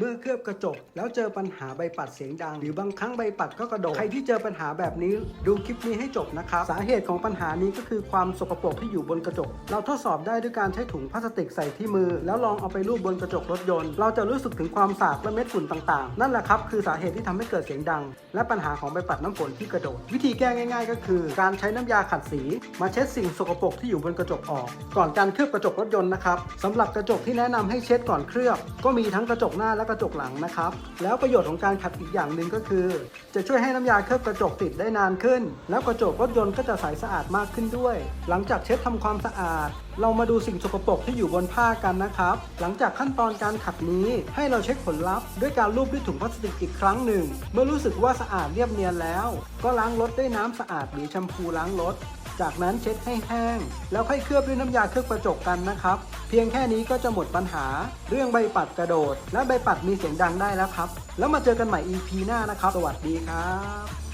เมื่อเคลือบกระจก แล้วเจอปัญหาใบปัดเสียงดัง หรือบางครั้งใบปัดก็กระโดดใครที่เจอปัญหาแบบนี้ดูคลิปนี้ให้จบนะครับ สาเหตุของปัญหานี้ก็คือความสกปรกที่อยู่บนกระจก เราทดสอบได้ด้วยการใช้ถุงพลาสติกใส่ที่มือ แล้วลองเอาไปรูปบนกระจกรถยนต์ เราจะรู้สึกถึงความสากและเม็ดฝุ่นต่างๆ นั่นแหละครับคือสาเหตุที่ทำให้เกิดเสียงดัง และปัญหาของใบปัดน้ำฝนที่กระโดด วิธีแก้ง่าย ๆ ก็คือ การใช้น้ำยาขัดสี มาเช็ดสิ่งสกปรกที่อยู่บนกระจกออก ก่อนการเคลือบกระจกรถยนต์นะครับสำหรับกระจกที่แนะนำให้เช็ดก่อนเคลือบ ก็มีทั้งกระจกหน้าและกระจกหลังนะครับ แล้วประโยชน์ของการขัดอีกอย่างหนึ่งก็คือ จะช่วยให้น้ำยาเคลือบกระจกติดได้นานขึ้น แล้วกระจกรถยนต์ก็จะใสสะอาดมากขึ้นด้วย หลังจากเช็ดทำความสะอาด เรามาดูสิ่งสกปรกที่อยู่บนผ้ากันนะครับ หลังจากขั้นตอนการขัดนี้ให้เราเช็คผลลัพธ์ด้วยการลูบด้วยถุงพลาสติกอีกครั้งหนึ่ง เมื่อรู้สึกว่าสะอาดเรียบเนียนแล้ว ก็ล้างรถด้วยน้ำสะอาดหรือแชมพูล้างรถ จากนั้นเช็ดให้แห้ง แล้วค่อยเคลือบด้วยน้ำยาเคลือบกระจกกันนะครับ เพียงแค่นี้ก็จะหมดปัญหา เรื่องใบปัดกระโดด และใบปัดมีเสียงดังได้แล้วครับ แล้วมาเจอกันใหม่ EP หน้านะครับ สวัสดีครับ